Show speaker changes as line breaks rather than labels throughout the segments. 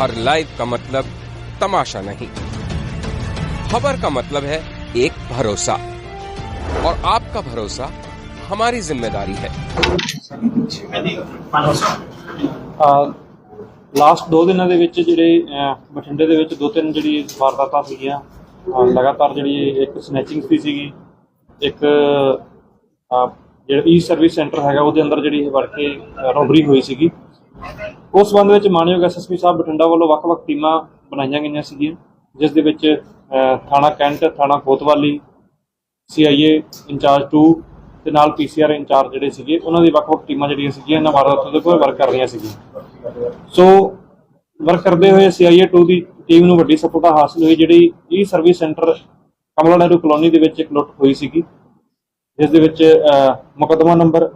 हर live का मतलब तमाशा नहीं खबर का मतलब है एक भरोसा और आपका भरोसा हमारी जिम्मेदारी है
ਲਾਸਟ ਦੋ ਦਿਨਾਂ ਦੇ ਵਿੱਚ ਜਿਹੜੇ ਅਹ, ਬਠਿੰਡੇ ਦੇ ਵਿੱਚ ਦੋ ਤਿੰਨ ਜਿਹੜੀ ਵਾਰਦਾਤਾਂ ਸੀਗੀਆਂ ਅਹ, ਲਗਾਤਾਰ ਜਿਹੜੀ ਇੱਕ ਸਨੈਚਿੰਗ ਦੀ ਸੀਗੀ ਇੱਕ ਅਹ, ਜਿਹੜਾ ਈ ਸਰਵਿਸ ਸੈਂਟਰ ਹੈਗਾ ਉਹਦੇ ਅੰਦਰ ਜਿਹੜੀ ਵੜ ਕੇ ਰੋਬਰੀ ਹੋਈ ਸੀਗੀ ਉਸ ਸੰਬੰਧ ਵਿੱਚ ਮਾਨਯੋਗ ਐਸਐਸਪੀ ਸਾਹਿਬ ਬਠਿੰਡਾ ਵੱਲੋਂ ਵੱਖ-ਵੱਖ ਟੀਮਾਂ ਬਣਾਈਆਂ ਗਈਆਂ ਸੀਗੀਆਂ ਜਿਸ ਦੇ ਵਿੱਚ ਥਾਣਾ ਕੈਂਟ ਥਾਣਾ ਕੋਤਵਾਲੀ ਸੀਆਈਏ ਇੰਚਾਰਜ 2 ਤੇ ਨਾਲ ਪੀਸੀਆਰ ਇੰਚਾਰਜ ਜਿਹੜੇ ਸੀਗੇ ਉਹਨਾਂ ਦੀ ਵੱਖ-ਵੱਖ ਟੀਮਾਂ ਜਿਹੜੀਆਂ ਸੀਗੀਆਂ ਇਹਨਾਂ ਵਾਰਦਾਤਾਂ ਦੇ ਉੱਪਰ ਵਰਕ ਕਰ ਰਹੀਆਂ ਸੀਗੀਆਂ। ਸੋ ਵਰਕ ਕਰਦੇ ਹੋਏ ਸੀਆਈਏ 2 ਦੀ ਟੀਮ ਨੂੰ ਵੱਡੀ ਸਫਲਤਾ ਹਾਸਲ ਹੋਈ ਜਿਹੜੀ E service centre Kamla Nehru colony ਦੇ ਵਿੱਚ ਇੱਕ ਲੁੱਟ ਹੋਈ ਸੀਗੀ ਜਿਸ ਦੇ ਵਿੱਚ ਅਹ, ਮੁਕੱਦਮਾ ਨੰਬਰ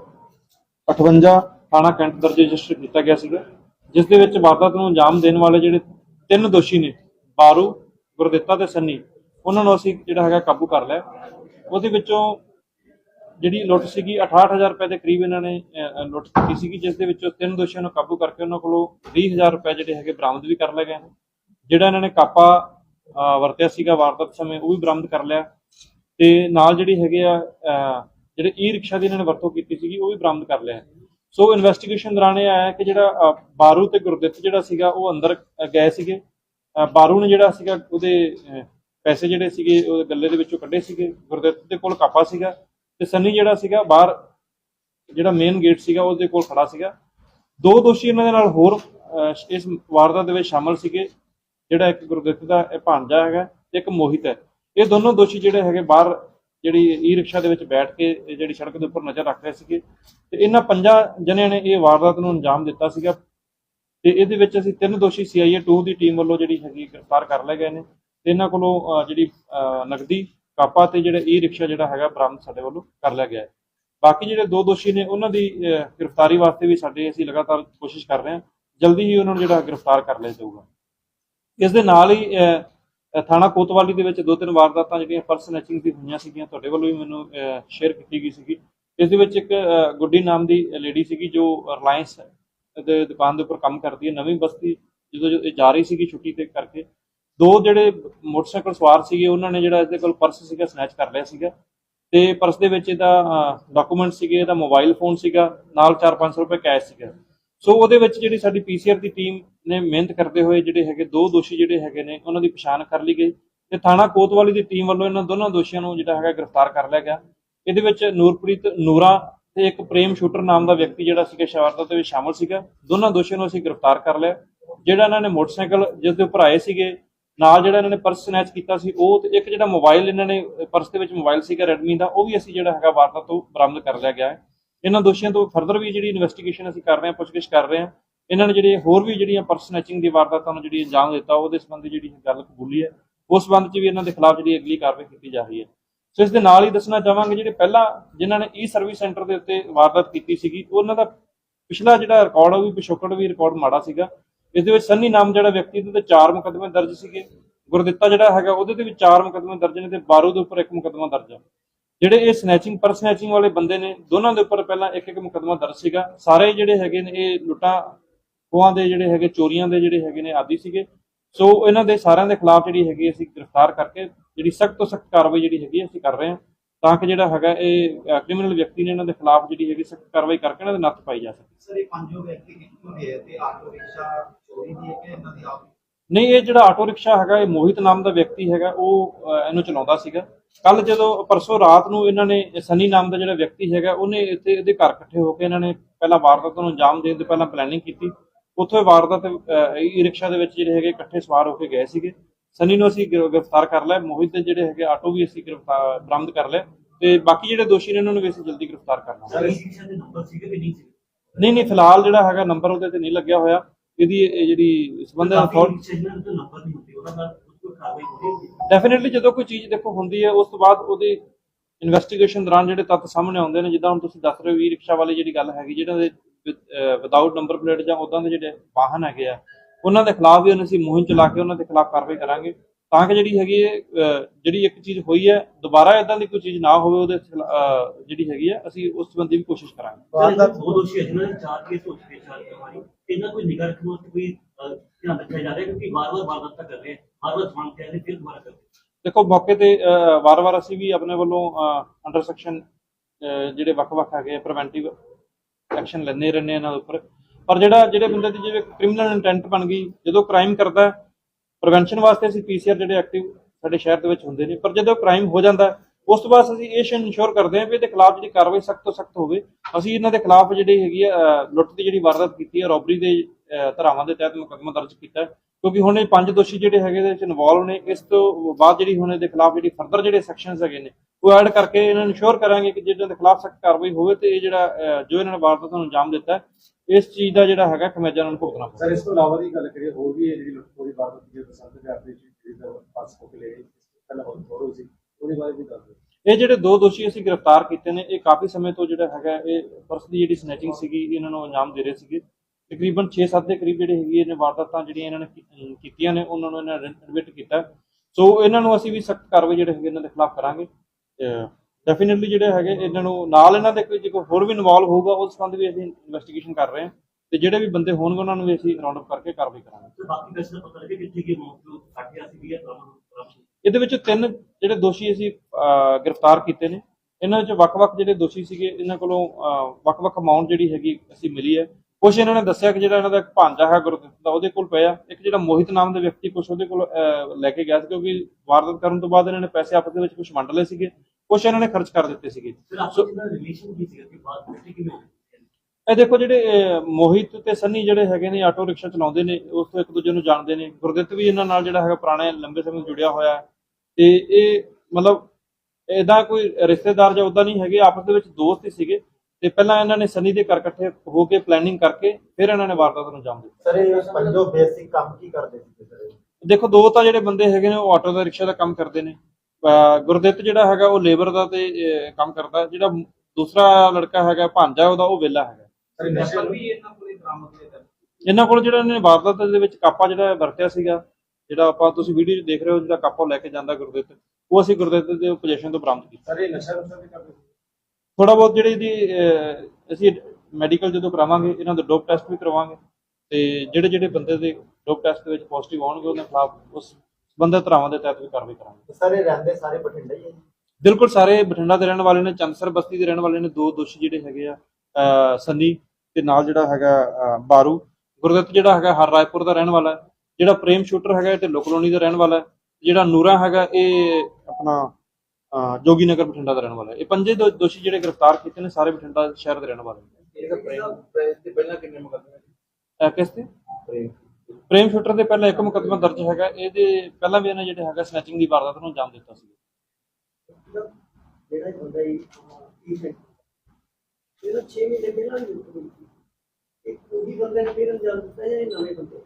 58 ਥਾਣਾ ਕੈਂਟ ਦਰਜ ਰਜਿਸਟਰ ਕੀਤਾ ਗਿਆ ਸੀਗਾ। ਜਿਸ ਦੇ ਵਿੱਚ ਵਾਰਦਾਤ ਨੂੰ ਅੰਜਾਮ ਦੇਣ ਵਾਲੇ ਜਿਹੜੇ ਤਿੰਨ ਦੋਸ਼ੀ ਨੇ ਬਾਰੂ ਗੁਰਦਿੱਤਾ ਤੇ ਸੰਨੀ ਉਹਨਾਂ ਨੂੰ ਅਸੀਂ ਜਿਹੜਾ ਹੈਗਾ ਕਾਬੂ ਕਰ ਲਿਆ। ਉਹਦੇ ਵਿੱਚੋਂ ਜਿਹੜੀ ਲੁੱਟ ਸੀਗੀ 68000 ਰੁਪਏ ਦੇ ਕਰੀਬ ਇਹਨਾਂ ਨੇ ਲੁੱਟ ਕੀਤੀ ਸੀਗੀ ਜਿਸ ਦੇ ਵਿੱਚੋਂ ਤਿੰਨ ਦੋਸ਼ੀਆਂ ਨੂੰ ਕਾਬੂ ਕਰਕੇ ਉਹਨਾਂ ਕੋਲੋਂ 20000 ਰੁਪਏ ਜਿਹੜੇ ਹੈਗੇ ਬਰਾਮਦ ਵੀ ਕਰ ਲਏ ਗਏ ਨੇ। ਜਿਹੜਾ ਇਹਨਾਂ ਨੇ ਕਾਪਾ ਅਹ, ਵਰਤਿਆ ਸੀਗਾ ਵਾਰਦਾਤ ਸਮੇਂ ਉਹ ਵੀ ਬਰਾਮਦ ਕਰ ਲਿਆ। ਤੇ ਨਾਲ ਜਿਹੜੀ ਹੈਗੇ ਆ ਜਿਹੜੇ ਈ ਰਿਕਸ਼ਾ ਦੀ ਇਹਨਾਂ ਨੇ ਵਰਤੋਂ ਕੀਤੀ ਸੀਗੀ ਉਹ ਵੀ ਬਰਾਮਦ ਕਰ ਲਿਆ। ਸੋ ਇਨਵੈਸਟੀਗੇਸ਼ਨ ਦੌਰਾਨ ਇਹ ਆਇਆ ਕਿ ਜਿਹੜਾ ਬਾਰੂ ਤੇ ਗੁਰਦਿੱਤ ਜਿਹੜਾ ਸੀਗਾ, ਉਹ ਅੰਦਰ ਗਏ ਸੀਗੇ। ਬਾਰੂ ਨੇ ਜਿਹੜਾ ਸੀਗਾ, ਉਹਦੇ ਪੈਸੇ ਜਿਹੜੇ ਸੀਗੇ, ਉਹ ਗੱਲੇ ਦੇ ਵਿੱਚੋਂ ਕੱਢੇ ਸੀਗੇ। ਗੁਰਦਿੱਤ ਦੇ ਕੋਲ ਕਾਪਾ ਸੀਗਾ ਤੇ ਸੰਨੀ ਜਿਹੜਾ ਸੀਗਾ, ਬਾਹਰ ਜਿਹੜਾ ਮੇਨ ਗੇਟ ਸੀਗਾ, ਉਹਦੇ ਕੋਲ ਖੜਾ ਸੀਗਾ। ਦੋ ਦੋਸ਼ੀ ਇਹਨਾਂ ਦੇ ਨਾਲ ਹੋਰ ਇਸ ਵਾਰਦਾਤ ਦੇ ਵਿੱਚ ਸ਼ਾਮਲ ਸੀਗੇ, ਜਿਹੜਾ ਇੱਕ ਗੁਰਦਿੱਤ ਦਾ ਇਹ ਭਾਂਜਾ ਹੈਗਾ ਤੇ ਇੱਕ ਮੋਹਿਤ ਹੈ। ਇਹ ਦੋਨੋਂ ਦੋਸ਼ੀ ਜਿਹੜੇ ਹੈਗੇ ਬਾਹਰ ਜਿਹੜੀ ਈ ਰਿਕਸ਼ਾ ਦੇ ਵਿੱਚ ਬੈਠ ਕੇ ਜਿਹੜੀ ਸੜਕ ਦੇ ਉੱਪਰ ਨਜ਼ਰ ਰੱਖ ਰਹੇ ਸੀਗੇ। ਤੇ ਇਹਨਾਂ ਪੰਜਾਂ ਜਣਿਆਂ ਨੇ ਇਹ ਵਾਰਦਾਤ ਨੂੰ ਅੰਜਾਮ ਦਿੱਤਾ ਸੀਗਾ। ਤੇ ਇਹਦੇ ਵਿੱਚ ਅਸੀਂ ਤਿੰਨ ਦੋਸ਼ੀ ਸੀਆਈਏ 2 ਦੀ ਟੀਮ ਵੱਲੋਂ ਜਿਹੜੀ ਹੈਗੀ ਗ੍ਰਿਫਤਾਰ ਕਰ ਲਏ ਗਏ ਨੇ। ਤੇ ਇਹਨਾਂ ਕੋਲੋਂ ਜਿਹੜੀ ਅਹ, ਨਕਦੀ ਕਾਪਾ ਤੇ ਜਿਹੜਾ ਈ ਰਿਕਸ਼ਾ ਜਿਹੜਾ ਹੈਗਾ ਬਰਾਮਦ ਸਾਡੇ ਵੱਲੋਂ ਕਰ ਲਿਆ ਗਿਆ ਹੈ। ਬਾਕੀ ਜਿਹੜੇ ਦੋ ਦੋਸ਼ੀ ਨੇ ਉਹਨਾਂ ਦੀ ਅਹ, ਗ੍ਰਿਫਤਾਰੀ ਵਾਸਤੇ ਵੀ ਸਾਡੇ ਅਸੀਂ ਲਗਾਤਾਰ ਕੋਸ਼ਿਸ਼ ਕਰ ਰਹੇ ਹਾਂ। ਜਲਦੀ ਹੀ ਉਹਨਾਂ ਨੂੰ ਜਿਹੜਾ ਗ੍ਰਿਫਤਾਰ ਕਰ ਲਿਆ ਜਾਊਗਾ। ਇਸ ਦੇ ਨਾਲ ਹੀ ਥਾਣਾ ਕੋਤਵਾਲੀ ਦੇ ਵਿੱਚ ਦੋ ਤਿੰਨ ਵਾਰਦਾਤਾਂ ਜਿਹੜੀਆਂ ਪਰਸ ਸਨੈਚਿੰਗ ਦੀ ਹੋਈਆਂ ਸੀਗੀਆਂ, ਤੁਹਾਡੇ ਵੱਲੋਂ ਵੀ ਮੈਨੂੰ ਸ਼ੇਅਰ ਕੀਤੀ ਗਈ ਸੀਗੀ। ਇਸ ਦੇ ਵਿੱਚ ਇੱਕ ਗੁੱਡੀ ਨਾਮ ਦੀ ਲੇਡੀ ਸੀਗੀ ਜੋ ਰਿਲਾਇੰਸ ਦੇ ਦੁਕਾਨ ਦੇ ਉੱਪਰ ਕੰਮ ਕਰਦੀ ਹੈ। ਨਵੀਂ ਬਸਤੀ ਜਦੋਂ ਜੋ ਇਹ ਜਾ ਰਹੀ ਸੀਗੀ ਛੁੱਟੀ ਤੇ ਕਰਕੇ। ਦੋ ਜਿਹੜੇ ਮੋਟਰਸਾਈਕਲ ਸਵਾਰ ਸੀਗੇ, ਉਹਨਾਂ ਨੇ ਜਿਹੜਾ ਇਹਦੇ ਕੋਲ ਪਰਸ ਸੀਗਾ ਸਨੈਚ ਕਰ ਲਿਆ ਸੀਗਾ। ਤੇ ਪਰਸ ਦੇ ਵਿੱਚ ਇਹਦਾ ਡਾਕੂਮੈਂਟ ਸੀਗੇ, ਇਹਦਾ ਮੋਬਾਈਲ ਫੋਨ ਸੀਗਾ, ਨਾਲ 4-500 ਰੁਪਏ ਕੈਸ਼ ਸੀਗਾ। ਸੋ ਉਹਦੇ ਵਿੱਚ ਜਿਹੜੀ ਸਾਡੀ ਪੀਸੀਆਰ ਦੀ ਟੀਮ ਨੇ ਮਿਹਨਤ ਕਰਦੇ ਹੋਏ ਜਿਹੜੇ ਹੈਗੇ ਦੋ ਦੋਸ਼ੀ ਜਿਹੜੇ ਹੈਗੇ ਨੇ, ਉਹਨਾਂ ਦੀ ਪਛਾਣ ਕਰ ਲਈ ਗਈ ਤੇ ਥਾਣਾ ਕੋਤਵਾਲੀ ਦੀ ਟੀਮ ਵੱਲੋਂ ਇਹਨਾਂ ਦੋਨਾਂ ਦੋਸ਼ੀਆਂ ਨੂੰ ਜਿਹੜਾ ਹੈਗਾ ਗ੍ਰਿਫਤਾਰ ਕਰ ਲਿਆ ਗਿਆ। ਇਹਦੇ ਵਿੱਚ ਨੂਰਪ੍ਰੀਤ ਨੂਰਾ ਤੇ ਇੱਕ ਪ੍ਰੇਮ ਸ਼ੂਟਰ ਨਾਮ ਦਾ ਵਿਅਕਤੀ ਜਿਹੜਾ ਸੀਗਾ ਸ਼ਵਾਰਦਾਤ ਦੇ ਵਿੱਚ ਸ਼ਾਮਲ ਸੀਗਾ। ਦੋਨਾਂ ਦੋਸ਼ੀਆਂ ਨੂੰ ਅਸੀਂ ਗ੍ਰਿਫਤਾਰ ਕਰ ਲਿਆ। ਜਿਹੜਾ ਇਹਨਾਂ ਨੇ ਮੋਟਰਸਾਈਕਲ ਜਿਸ ਦੇ ਉੱਪਰ ਆਏ ਸੀਗੇ, ਨਾਲ ਜਿਹੜਾ ਇਹਨਾਂ ਨੇ ਪਰਸ ਸਨੈਚ ਕੀਤਾ ਸੀ, ਉਹ ਤੇ ਇੱਕ ਜਿਹੜਾ ਮੋਬਾਈਲ ਇਹਨਾਂ ਨੇ, ਪਰਸ ਦੇ ਵਿੱਚ ਮੋਬਾਈਲ ਸੀਗਾ ਰੈਡਮੀ ਦਾ, ਉਹ ਵੀ ਅਸੀਂ ਜਿਹੜਾ ਹੈਗਾ ਵਾਰਦਾਤ ਤੋਂ ਬਰਾਮਦ ਕਰ ਲਿਆ ਗਿਆ ਹੈ। ਇਹਨਾਂ ਦੋਸ਼ੀਆਂ ਤੋਂ ਫਰਦਰ ਵੀ ਜਿਹੜੀ ਇਨਵੈਸਟੀਗੇਸ਼ਨ ਅਸੀਂ ਕਰ ਰਹੇ ਹਾਂ, ਪੁੱਛਗਿੱਛ ਕਰ ਰਹੇ ਹਾਂ, ਇਹਨਾਂ ਨੇ ਜਿਹੜੇ ਹੋਰ ਵੀ ਜਿਹੜੀਆਂ ਪਰਸ ਸਨੈਚਿੰਗ ਦੀ ਵਾਰਦਾਤਾਂ ਨੂੰ ਜਿਹੜੀ ਅੰਜਾਮ ਦਿੱਤਾ, ਉਹਦੇ ਸੰਬੰਧੀ ਜਿਹੜੀ ਗੱਲ ਕਬੂਲੀ ਹੈ, ਉਸ ਸੰਬੰਧ 'ਚ ਵੀ ਇਹਨਾਂ ਦੇ ਖਿਲਾਫ ਜਿਹੜੀ ਅਗਲੀ ਕਾਰਵਾਈ ਕੀਤੀ ਜਾ ਰਹੀ ਹੈ। ਸੋ ਇਸ ਦੇ ਨਾਲ ਹੀ ਦੱਸਣਾ ਚਾਹਾਂਗੇ ਜਿਹੜੇ ਪਹਿਲਾਂ ਜਿਨ੍ਹਾਂ ਨੇ ਈ ਸਰਵਿਸ ਸੈਂਟਰ ਦੇ ਉੱਤੇ ਵਾਰਦਾਤ ਕੀਤੀ ਸੀਗੀ, ਉਹਨਾਂ ਦਾ ਪਿਛਲਾ ਜਿਹੜਾ ਰਿਕਾਰਡ ਉਹ ਵੀ ਪਿਛੋਕੜ ਵੀ ਰਿਕਾਰਡ ਮਾੜਾ ਸੀਗਾ। ਇਸ ਦੇ ਵਿੱਚ ਸੰਨੀ ਨਾਮ ਜਿਹੜਾ ਵਿਅਕਤੀ ਦੇ ਤੇ ਚਾਰ ਮੁਕੱਦਮੇ ਦਰਜ ਸੀਗੇ। ਗੁਰਦਿੱਤਾ ਜਿਹੜਾ ਹੈਗਾ, ਉਹਦੇ ਤੇ ਵੀ ਚਾਰ ਮੁਕਦਮੇ ਦਰਜ ਨੇ ਤੇ ਬਾਰੂ ਦੇ ਉੱਪਰ ਇੱਕ ਮੁਕੱਦਮਾ ਦਰਜ ਹੈ ਜਿਹੜੇ ਇਹ ਸਨੈਚਿੰਗ ਪਰ ਸਨੈਚਿੰਗ ਵਾਲੇ ਬੰਦੇ ਨੇ, ਦੋਨਾਂ ਦੇ ਉੱਪਰ ਪਹਿਲਾਂ ਇੱਕ ਇੱਕ ਮੁਕੱਦਮਾ ਦਰਜ ਸੀਗਾ। ਸਾਰੇ ਜਿਹੜੇ ਹੈਗੇ ਨੇ, ਇਹ ਲੁੱਟਾਂ, ਖੋਹਾਂ ਦੇ ਜਿਹੜੇ ਹੈਗੇ, ਚੋਰੀਆਂ ਦੇ ਜਿਹੜੇ ਹੈਗੇ ਨੇ, ਆਦੀ ਸੀਗੇ। ਸੋ ਇਹਨਾਂ ਦੇ ਸਾਰਿਆਂ ਦੇ ਖਿਲਾਫ ਜਿਹੜੀ ਹੈਗੀ, ਅਸੀਂ ਗ੍ਰਿਫਤਾਰ ਕਰਕੇ, ਜਿਹੜੀ ਸਖਤ ਤੋਂ ਸਖਤ ਕਾਰਵਾਈ ਜਿਹੜੀ ਹੈਗੀ, ਅਸੀਂ ਕਰ ਰਹੇ ਹਾਂ। ਤਾਂ ਕਿ ਜਿਹੜਾ ਹੈਗਾ, ਇਹ ਕ੍ਰਿਮੀਨਲ ਵਿਅਕਤੀ ਨੇ ਇਹਨਾਂ ਦੇ ਖਿਲਾਫ ਜਿਹੜੀ ਹੈਗੀ, ਸਖਤ ਕਾਰਵਾਈ ਕਰਕੇ ਇਹਨਾਂ ਦੇ ਨੱਥ ਪਾਈ ਜਾ ਸਕੇ।
ਸਰ, ਇਹ ਪੰਜੋ ਵਿਅਕਤੀ ਕਿੱਥੋਂ ਦੇ ਤੇ ਆਟੋ ਰਿਕਸ਼ਾ, ਚੋਰੀ ਦੀ ਹੈ ਕਿ ਇਹਨਾਂ ਦੀ ਆਪ
ਨਹੀਂ ਇਹ ਜਿਹੜਾ ਆਟੋ ਰਿਕਸ਼ਾ ਹੈਗਾ ਇਹ ਮੋਹਿਤ ਨਾਮ ਦਾ ਵਿਅਕਤੀ ਹੈਗਾ ਉਹ ਅਹ, ਇਹਨੂੰ ਚਲਾਉਂਦਾ ਸੀਗਾ। ਕੱਲ ਜਦੋਂ ਪਰਸੋਂ ਰਾਤ ਨੂੰ ਇਹਨਾਂ ਨੇ ਇਹ ਸਨੀ ਨਾਮ ਦਾ ਜਿਹੜਾ ਵਿਅਕਤੀ ਹੈਗਾ ਉਹਨੇ ਇੱਥੇ ਇਹਦੇ ਘਰ ਇਕੱਠੇ ਹੋ ਕੇ ਇਹਨਾਂ ਨੇ ਪਹਿਲਾਂ ਵਾਰਦਾਤ ਨੂੰ ਅੰਜਾਮ ਦੇਣ ਤੋਂ ਪਹਿਲਾਂ ਪਲੈਨਿੰਗ ਕੀਤੀ। ਉੱਥੇ ਵਾਰਦਾਤ ਈ ਰਿਕਸ਼ਾ ਦੇ ਵਿੱਚ ਜਿਹੜੇ ਹੈਗੇ ਇਕੱਠੇ ਸਵਾਰ ਹੋ ਕੇ ਗਏ ਸੀਗੇ। ਸਨੀ ਨੂੰ ਅਸੀਂ ਗ੍ਰਿ- ਗ੍ਰਿਫਤਾਰ ਕਰ ਲਿਆ। ਮੋਹਿਤ ਦੇ ਜਿਹੜੇ ਹੈਗੇ ਆਟੋ ਵੀ ਅਸੀਂ ਗ੍ਰਿਫਤਾਰ ਬਰਾਮਦ ਕਰ ਲਿਆ। ਤੇ ਬਾਕੀ ਜਿਹੜੇ ਦੋਸ਼ੀ ਨੇ ਉਹਨਾਂ ਨੂੰ ਵੀ ਅਸੀਂ ਜਲਦੀ ਗ੍ਰਿਫਤਾਰ ਕਰਨਾ।
ਸਰ ਰਿਕਸ਼ਾ ਦੇ ਨੰਬਰ ਸੀਗੇ ਕਿ ਨਹੀਂ
ਨਹੀਂ ਨਹੀਂ ਫਿਲਹਾਲ ਜਿਹੜਾ ਹੈਗਾ ਨੰਬਰ ਉਹਦੇ ਤੇ ਨਹੀਂ ਲੱਗਿਆ ਹੋਇਆ। ਇਹਦੀ ਇਹ ਜਿਹੜੀ
ਹੋਣੀ
ਡੈਫੀਨਿਟਲੀ ਜਦੋਂ ਕੋਈ ਚੀਜ਼ ਦੇਖੋ ਹੁੰਦੀ ਹੈ ਉਸ ਤੋਂ ਬਾਅਦ ਉਹਦੀ ਇਨਵੈਸਟੀਗੇਸ਼ਨ ਦੌਰਾਨ ਜਿਹੜੇ ਤੱਥ ਸਾਹਮਣੇ ਆਉਂਦੇ ਨੇ ਜਿੱਦਾਂ ਹੁਣ ਤੁਸੀਂ ਦੱਸ ਰਹੇ ਹੋ ਵੀ ਰਿਕਸ਼ਾ ਵਾਲੀ ਜਿਹੜੀ ਗੱਲ ਹੈਗੀ ਜਿਹੜਾ ਦੇ ਵਿਦਆਊਟ ਨੰਬਰ ਪਲੇਟ ਜਾਂ ਉਦਾਂ ਦੇ ਜਿਹੜੇ ਵਾਹਨ ਹੈਗੇ ਆ ਉਹਨਾਂ ਦੇ ਖਿਲਾਫ ਵੀ ਅਸੀਂ ਮੁਹਿੰਮ ਚਲਾ ਕੇ ਉਹਨਾਂ ਦੇ ਖਿਲਾਫ ਕਾਰਵਾਈ ਕਰਾਂਗੇ। ਤਾਂ ਕਿ ਜਿਹੜੀ ਹੈਗੀ ਹੈ ਜਿਹੜੀ ਇੱਕ ਚੀਜ਼ ਹੋਈ ਹੈ ਦੁਬਾਰਾ ਇਦਾਂ ਦੀ ਕੋਈ ਚੀਜ਼ ਨਾ ਹੋਵੇ ਉਹਦੇ ਜਿਹੜੀ ਹੈਗੀ ਹੈ ਅਸੀਂ ਉਸ ਸੰਬੰਧੀ ਵੀ ਕੋਸ਼ਿਸ਼ ਕਰਾਂਗੇ।
ਸਰ ਦੋ ਦੋਸ਼ੀ ਹੈ ਜਿਨ੍ਹਾਂ ਦੇ ਚਾਰ ਕੇਸ ਹੋ ਚੁੱਕੇ ਚਾਰ ਕਮਾਰੀ ਇਹਨਾਂ ਕੋਈ ਨਿਗਾਹ ਰੱਖਣ ਵਾਸਤੇ ਕੋਈ
ਅਹ, ਧਿਆਨ ਰੱਖਿਆ ਜਾ ਰਿਹਾ ਕਿਉਂਕਿ ਵਾਰ-ਵਾਰ ਵਾਰਦਾਤਾਂ ਕਰ ਰਹੇ ਵਾਰ-ਵਾਰ ਸਮਾਨ ਕਹਿ ਰਹੇ ਫਿਰ ਦੁਬਾਰਾ ਕਰ ਰਹੇ
ਦੇਖੋ ਮੌਕੇ ਤੇ ਅਹ, ਵਾਰ-ਵਾਰ ਅਸੀਂ ਵੀ ਆਪਣੇ ਵੱਲੋਂ ਅੰਡਰ ਸੈਕਸ਼ਨ ਜਿਹੜੇ ਵੱਖ-ਵੱਖ ਹੈਗੇ ਪ੍ਰੀਵੈਂਟਿਵ ਐਕਸ਼ਨ ਲੈਂਦੇ ਰਹਿੰਦੇ ਹਾਂ ਇਹਨਾਂ ਦੇ ਉੱਪਰ। ਪਰ ਜਿਹੜਾ ਜਿਹੜੇ ਬੰਦੇ ਦੀ ਜਿਵੇਂ ਕ੍ਰਿਮੀਨਲ ਇੰਟੈਂਟ ਬਣ ਗਈ ਜਦੋਂ ਕ੍ਰਾਈਮ ਕਰਦਾ ਪ੍ਰੀਵੈਂਸ਼ਨ ਵਾਸਤੇ ਅਸੀਂ ਪੀਸੀਆਰ ਜਿਹੜੇ ਐਕਟਿਵ ਸਾਡੇ ਸ਼ਹਿਰ ਦੇ ਵਿੱਚ ਹੁੰਦੇ ਨੇ ਪਰ ਜਦੋਂ ਕ੍ਰਾਈਮ ਹੋ ਜਾਂਦਾ ਹੈ, ਉਸ ਤੋਂ ਬਾਅਦ ਅਸੀਂ ਇਹ ਇਨਸ਼ੋਰ ਕਰਦੇ ਹਾਂ ਵੀ ਇਹਦੇ ਖਿਲਾਫ ਜਿਹੜੀ ਕਾਰਵਾਈ ਸਖਤ ਤੋਂ ਸਖਤ ਹੋਵੇ। ਅਸੀਂ ਇਹਨਾਂ ਦੇ ਖਿਲਾਫ ਜਿਹੜੀ ਹੈਗੀ ਆ ਲੁੱਟ ਦੀ ਜਿਹੜੀ ਵਾਰਦਾਤ ਕੀਤੀ ਹੈ ਰੋਬਰੀ ਦੇ ਅਹ, ਦੇ ਤਹਿਤ ਮੁਕੱਦਮਾ ਦਰਜ ਕੀਤਾ ਕਿਉਂਕਿ ਹੁਣ ਇਹ ਪੰਜ ਦੋਸ਼ੀ ਜਿਹੜੇ ਹੈਗੇ ਇਹਦੇ ਵਿੱਚ ਇਨਵੋਲਵ ਨੇ ਇਸ ਤੋਂ ਬਾਅਦ ਜਿਹੜੀ ਹੁਣ ਇਹਦੇ ਖਿਲਾਫ ਜਿਹੜੀ ਫਰਦਰ ਜਿਹੜੇ ਸੈਕਸ਼ਨਸ ਹੈਗੇ ਨੇ ਉਹ ਐਡ ਕਰਕੇ ਇਹਨਾਂ ਨੂੰ ਇਨਸ਼ੋਰ ਕਰਾਂਗੇ ਕਿ ਜਿਹਨਾਂ ਦੇ ਖਿਲਾਫ ਸਖਤ ਕਾਰਵਾਈ ਹੋਵੇ ਤੇ ਇਹ ਜਿਹੜਾ ਜੋ ਇਹਨਾਂ ਨੇ ਵਾਰਦਾਤ ਨੂੰ ਅੰਜਾਮ ਦਿੱਤਾ ਇਸ ਚੀਜ਼ ਦਾ ਜਿਹੜਾ ਹੈਗਾ ਖਮਿਆਜਾ ਨੂੰ ਭੁਗਤਣਾ ਪਊਗਾ।
ਸਰ ਇਸ ਤੋਂ ਇਲਾਵਾ ਦੀ ਗੱਲ ਕਰੀਏ ਹੋਰ ਵੀ ਇਹ ਜਿਹੜੀ ਲੁੱਟਖੋਰੀ ਵਾਰਦਾਤ ਦੀ ਬਸੰਤ ਦੇ ਵਿੱਚ ਜਿਹੜੀ ਪਾਸ ਹੋ ਕੇ ਲਏ ਪਹਿਲਾਂ ਹੋਰ ਹੋਈ ਸੀ। ਉਹਦੇ ਬਾਰੇ ਵੀ ਦੱਸ ਦਿਓ
ਇਹ ਜਿਹੜੇ ਦੋ ਦੋਸ਼ੀ ਅਸੀਂ ਗ੍ਰਿਫਤਾਰ ਕੀਤੇ ਨੇ ਇਹ ਕਾਫੀ ਸਮੇਂ ਤੋਂ ਜਿਹੜਾ ਹੈਗਾ ਇਹ ਪਰਸ ਦੀ ਜਿਹੜੀ ਸਨੈਚਿੰਗ ਸੀਗੀ ਇਹਨਾਂ ਨੂੰ ਅੰਜਾਮ ਦੇ ਰਹੇ ਸੀਗੇ। ਤਕਰੀਬਨ 6-7 ਦੇ ਕਰੀਬ ਜਿਹੜੇ ਹੈਗੀ ਇਹਨੇ ਵਾਰਦਾਤਾਂ ਜਿਹੜੀਆਂ ਇਹਨਾਂ ਨੇ ਕੀਤੀਆਂ ਨੇ ਉਹਨਾਂ ਨੂੰ ਇਹਨਾਂ ਨੇ ਐਡਮਿਟ ਕੀਤਾ। ਸੋ ਇਹਨਾਂ ਨੂੰ ਅਸੀਂ ਵੀ ਸਖਤ ਕਾਰਵਾਈ ਜਿਹੜੇ ਹੈਗੇ ਇਹਨਾਂ ਦੇ ਖਿਲਾਫ ਕਰਾਂਗੇ। ਡੈਫੀਨਿਟਲੀ ਜਿਹੜੇ ਹੈਗੇ ਇਹਨਾਂ ਨੂੰ ਨਾਲ ਇਹਨਾਂ ਦੇ ਕੋਈ ਜੇ ਕੋਈ ਹੋਰ ਵੀ ਇਨਵੋਲਵ ਹੋਊਗਾ ਉਸ ਸੰਬੰਧ ਵੀ ਅਸੀਂ ਇਨਵੈਸਟੀਗੇਸ਼ਨ ਕਰ ਰਹੇ ਹਾਂ। ਤੇ ਜਿਹੜੇ ਵੀ ਬੰਦੇ ਹੋਣਗੇ ਉਹਨਾਂ ਨੂੰ ਵੀ ਅਸੀਂ ਰਾਉਂਡ ਅਪ ਕਰਕੇ ਕਾਰਵਾਈ ਕਰਾਂਗੇ।
ਤੇ ਬਾਕੀ ਤਾਂ ਪਤਾ ਲੱਗੇ ਕਿੱਥੇ ਕੀ ਮੌਤ ਕੱਟਿਆ ਸੀ ਵੀ ਇਹ
ਇਹਦੇ ਵਿੱਚ ਤਿੰਨ ਜਿਹੜੇ ਦੋਸ਼ੀ ਅਸੀਂ ਗ੍ਰਿਫਤਾਰ ਕੀਤੇ ਨੇ ਇਹਨਾਂ ਵਿੱਚ ਵੱਖ-ਵੱਖ ਜਿਹੜੇ ਦੋਸ਼ੀ ਸੀਗੇ ਇਹਨਾਂ ਕੋਲੋਂ ਵੱਖ-ਵੱਖ ਅਮਾਉਂਟ ਜਿਹੜੀ ਹੈਗੀ ਅਸੀਂ ਮਿਲੀ ਹੈ। ਕੁਝ ਇਹਨਾਂ ਨੇ ਦੱਸਿਆ ਕਿ ਜਿਹੜਾ ਇਹਨਾਂ ਦਾ ਇੱਕ ਭਾਂਜਾ ਹੈ ਗੁਰਦਿੱਤ ਦਾ ਉਹਦੇ ਕੋਲ ਪਿਆ। ਇੱਕ ਜਿਹੜਾ ਮੋਹਿਤ ਨਾਮ ਦੇ ਵਿਅਕਤੀ ਕੁਝ ਉਹਦੇ ਕੋਲ ਲੈ ਕੇ ਗਿਆ ਸੀ ਕਿਉਂਕਿ ਵਾਰਦਾਤ ਕਰਨ ਤੋਂ ਬਾਅਦ ਇਹਨਾਂ ਨੇ ਪੈਸੇ ਆਪਸ ਦੇ ਵਿੱਚ ਕੁਝ ਵੰਡ ਲਏ ਸੀਗੇ। ਕੁਝ ਇਹਨਾਂ ਨੇ ਖਰਚ ਕਰ ਦਿੱਤੇ ਸੀਗੇ? ਇਹ ਦੇਖੋ ਜਿਹੜੇ ਮੋਹਿਤ ਤੇ ਸੰਨੀ ਜਿਹੜੇ ਹੈਗੇ ਨੇ ਆਟੋ ਰਿਕਸ਼ਾ ਚਲਾਉਂਦੇ ਨੇ ਉਸ ਤੋਂ ਇੱਕ ਦੂਜੇ ਨੂੰ ਜਾਣਦੇ ਨੇ। ਗੁਰਦਿੱਤ ਵੀ ਇਹਨਾਂ ਨਾਲ ਜਿਹੜਾ ਹੈਗਾ ਪੁਰਾਣੇ ਲੰਬੇ ਸਮੇਂ ਤੋਂ ਜੁੜਿਆ ਹੋਇਆ ਹੈ। ਤੇ ਇਹ ਮਤਲਬ ਇਹਦਾ ਕੋਈ ਰਿਸ਼ਤੇਦਾਰ ਜਾਂ ਉਦਾਂ ਨਹੀਂ ਹੈਗੇ ਆਪਸ ਦੇ ਵਿੱਚ ਦੋਸਤ ਹੀ ਸੀਗੇ ਤੇ ਪਹਿਲਾਂ ਇਹਨਾਂ ਨੇ ਸੰਨੀ ਦੇ ਘਰ ਇਕੱਠੇ ਹੋ ਕੇ ਪਲੈਨਿੰਗ ਕਰਕੇ ਫਿਰ ਇਹਨਾਂ ਨੇ ਵਾਰਦਾਤ ਨੂੰ ਅੰਜਾਮ ਦਿੱਤਾ।
ਸਰ ਇਹ ਪੰਜੋ ਬੇਸਿਕ ਕੰਮ ਕੀ ਕਰਦੇ ਸੀ ਸਰ?
ਦੇਖੋ ਦੋ ਤਾਂ ਜਿਹੜੇ ਬੰਦੇ ਹੈਗੇ ਨੇ ਉਹ ਆਟੋ ਦਾ ਰਿਕਸ਼ਾ ਦਾ ਕੰਮ ਕਰਦੇ ਨੇ। ਗੁਰਦਿੱਤ ਜਿਹੜਾ ਹੈਗਾ ਉਹ ਲੇਬਰ ਦਾ ਤੇ ਕੰਮ ਕਰਦਾ। ਜਿਹੜਾ ਦੂਸਰਾ ਲੜਕਾ ਹੈਗਾ ਭਾਂਜਾ ਉਹਦਾ ਉਹ ਵਿਹਲਾ ਹੈਗਾ।
ਸਰ ਨਸ਼ਾ
ਵੀ ਇਹਨਾਂ ਕੋਲੇ ਬਰਾਮਦ
ਇਹਨਾਂ ਕੋਲ ਜਿਹੜਾ ਇਹਨੇ ਵਾਰਦਾਤ ਦੇ ਵਿੱਚ ਕਾਪਾ ਜਿਹੜਾ ਵਰਤਿਆ ਸੀਗਾ ਜਿਹੜਾ ਆਪਾਂ ਤੁਸੀਂ ਵੀਡੀਓ 'ਚ ਦੇਖ ਰਹੇ ਹੋ ਜਿਹੜਾ ਕਾਪਾ ਲੈ ਕੇ ਜਾਂਦਾ ਗੁਰਦਿੱਤ ਉਹ ਅਸੀਂ ਗੁਰਦਿੱਤ ਦੇ ਪੋਜੀਸ਼ਨ ਤੋਂ ਬਰਾਮਦ ਕੀਤਾ।
ਸਰ ਇਹ ਨਸ਼ਾ ਨੁਸ਼ਾ ਵੀ ਕਰਦੇ
ਥੋੜਾ ਬਹੁਤ ਜਿਹੜੀ ਦੀ ਅਸੀਂ ਮੈਡੀਕਲ ਜਦੋਂ ਕਰਾਵਾਂਗੇ ਇਹਨਾਂ ਦਾ ਡੋਪ ਟੈਸਟ ਵੀ ਕਰਵਾਵਾਂਗੇ ਤੇ ਜਿਹੜੇ ਜਿਹੜੇ ਬੰਦੇ ਦੇ ਡੋਪ ਟੈਸਟ ਦੇ ਵਿੱਚ ਪੋਜ਼ਿਟਿਵ ਆਉਣਗੇ ਉਹਨਾਂ ਖਿਲਾਫ ਉਸ ਸੰਬੰਧਿਤ ਧਾਰਾਵਾਂ ਦੇ ਤਹਿਤ ਵੀ ਕਾਰਵਾਈ ਕਰਾਂਗੇ।
ਸਰ ਰਹਿੰਦੇ ਸਾਰੇ ਬਠਿੰਡੇ ਹੀ ਹੈ
ਬਿਲਕੁਲ ਸਾਰੇ ਬਠਿੰਡਾ ਦੇ ਰਹਿਣ ਵਾਲੇ ਨੇ ਚੰਦਸਰ ਬਸਤੀ ਦੇ ਰਹਿਣ ਵਾਲੇ ਨੇ ਦੋ ਦੋਸ਼ੀ ਜਿਹੜੇ ਹੈਗੇ ਆ ਸੰਨੀ ਤੇ ਨਾਲ ਜਿਹੜਾ ਹੈਗਾ ਬਾਰੂ। ਗੁਰਦੱਤ ਜਿਹੜਾ ਹੈਗਾ ਹਰ ਰਾਏਪੁਰ ਦਾ ਰਹਿਣ ਵਾਲਾ ਹੈ। ਜਿਹੜਾ ਪ੍ਰੇਮ ਸ਼ੂਟਰ ਹੈਗਾ ਇਹ ਢਿੱਲੋਂ ਕਲੋਨੀ ਦਾ ਰਹਿਣ ਵਾਲਾ ਹੈ। ਜਿਹੜਾ ਨੂਰਾ ਹੈਗਾ ਇਹ ਆਪਣਾ ਜੋਗੀ ਨਗਰ ਬਠਿੰਡਾ ਦਾ ਰਹਿਣ ਵਾਲਾ ਹੈ। ਇਹ ਪੰਜੇ ਦੋ- ਦੋਸ਼ੀ ਜਿਹੜੇ ਗ੍ਰਿਫਤਾਰ ਕੀਤੇ ਨੇ ਸਾਰੇ ਬਠਿੰਡਾ ਸ਼ਹਿਰ ਦੇ ਰਹਿਣ ਵਾਲੇ ਨੇ।
ਇਹ ਪ੍ਰੇਮ ਤੇ ਪਹਿਲਾਂ ਕਿੰਨੇ ਮੁਕੱਦਮੇ
ਅਹ ਕਿਸ ਤੇ?
ਪ੍ਰੇਮ।
ਪ੍ਰੇਮ ਸ਼ੂਟਰ ਦੇ ਪਹਿਲਾਂ ਇੱਕ ਮੁਕੱਦਮਾ ਦਰਜ ਹੈਗਾ। ਇਹਦੇ ਪਹਿਲਾਂ ਵੀ ਇਹਨੇ ਜਿਹੜੇ ਹੈਗਾ ਸਨੈਚਿੰਗ ਦੀ ਵਾਰਦਾਤ ਨੂੰ ਅੰਜਾਮ ਦਿੱਤਾ ਸੀ।
ਜਿਹੜਾ ਹੁੰਦਾ ਹੀ ਇਹਦਾ 6 ਮਹੀਨੇ ਪਹਿਲਾਂ ਇੱਕ ਉਹੀ ਬੰਦੇ ਨੇ ਫਿਰ ਅੰਜਾਮ ਦਿੱਤਾ ਜਾਂ ਇਹ ਨਵੇਂ ਬੰਦੇ?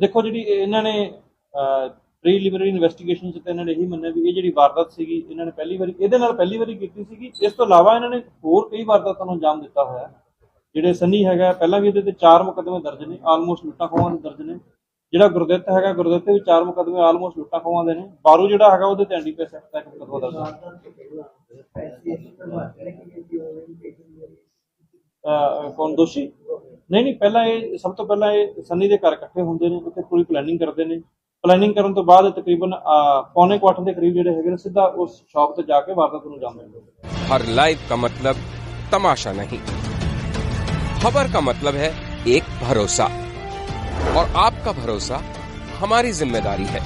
ਦੇਖੋ ਜਿਹੜੀ ਇਹਨਾਂ ਨੇ ਪ੍ਰੀਲਿਮਿਨਰੀ ਇਨਵੈਸਟੀਗੇਸ਼ਨ ਚ ਤਾਂ ਇਹਨਾਂ ਨੇ ਇਹੀ ਮੰਨਿਆ ਵੀ ਇਹ ਜਿਹੜੀ ਵਾਰਦਾਤ ਸੀਗੀ, ਇਹਨਾਂ ਨੇ ਪਹਿਲੀ ਵਾਰੀ, ਇਹਦੇ ਨਾਲ ਪਹਿਲੀ ਵਾਰੀ ਕੀਤੀ ਸੀਗੀ। ਇਸ ਤੋਂ ਇਲਾਵਾ ਇਹਨਾਂ ਨੇ ਹੋਰ ਕਈ ਵਾਰਦਾਤਾਂ ਨੂੰ ਅੰਜਾਮ ਦਿੱਤਾ ਹੋਇਆ। ਜਿਹੜੇ ਸੰਨੀ ਹੈਗਾ, ਪਹਿਲਾਂ ਵੀ ਇਹਦੇ ਤੇ ਚਾਰ ਮੁਕੱਦਮੇ ਦਰਜ ਨੇ ਆਲਮੋਸਟ ਲੁੱਟਾਂ ਖੋਹਾਂ ਦੇ ਦਰਜ ਨੇ। ਜਿਹੜਾ ਗੁਰਦਿੱਤ ਹੈਗਾ, ਗੁਰਦਿੱਤ ਤੇ ਵੀ ਚਾਰ ਮੁਕੱਦਮੇ ਆਲਮੋਸਟ ਲੁੱਟਾਂ ਖੋਹਾਂ ਦੇ ਨੇ। ਬਾਰੂ ਜਿਹੜਾ ਹੈਗਾ, ਉਹਦੇ ਤੇ ਐਨਡੀਪੀਐਸ ਐਕਟ ਦਾ ਇੱਕ ਮੁਕੱਦਮਾ ਦਰਜ ਹੈ। ਕੌਣ ਦੋਸ਼ੀ ਨਹੀਂ ਨਹੀਂ ਪਹਿਲਾਂ ਇਹ ਸਭ ਤੋਂ ਪਹਿਲਾਂ ਇਹ ਸੰਨੀ ਦੇ ਘਰ ਇਕੱਠੇ ਹੁੰਦੇ ਨੇ ਉੱਥੇ ਪੂਰੀ ਪਲੈਨਿੰਗ ਕਰਦੇ ਨੇ ਪਲੈਨਿੰਗ ਕਰਨ ਤੋਂ ਬਾਅਦ ਤਕਰੀਬਨ ਅਹ, ਪੌਣੇ ਕੁਆਟਰ ਦੇ ਕਰੀਬ ਜਿਹੜੇ ਹੈਗੇ ਨੇ ਸਿੱਧਾ ਉਸ ਸ਼ਾਪ ਤੇ ਜਾ ਕੇ ਵਾਰਦਾਤ ਨੂੰ ਅੰਜਾਮ ਦਿੰਦੇ ਨੇ
हर लाइव का मतलब तमाशा नहीं खबर का मतलब है एक भरोसा और आपका भरोसा हमारी जिम्मेदारी है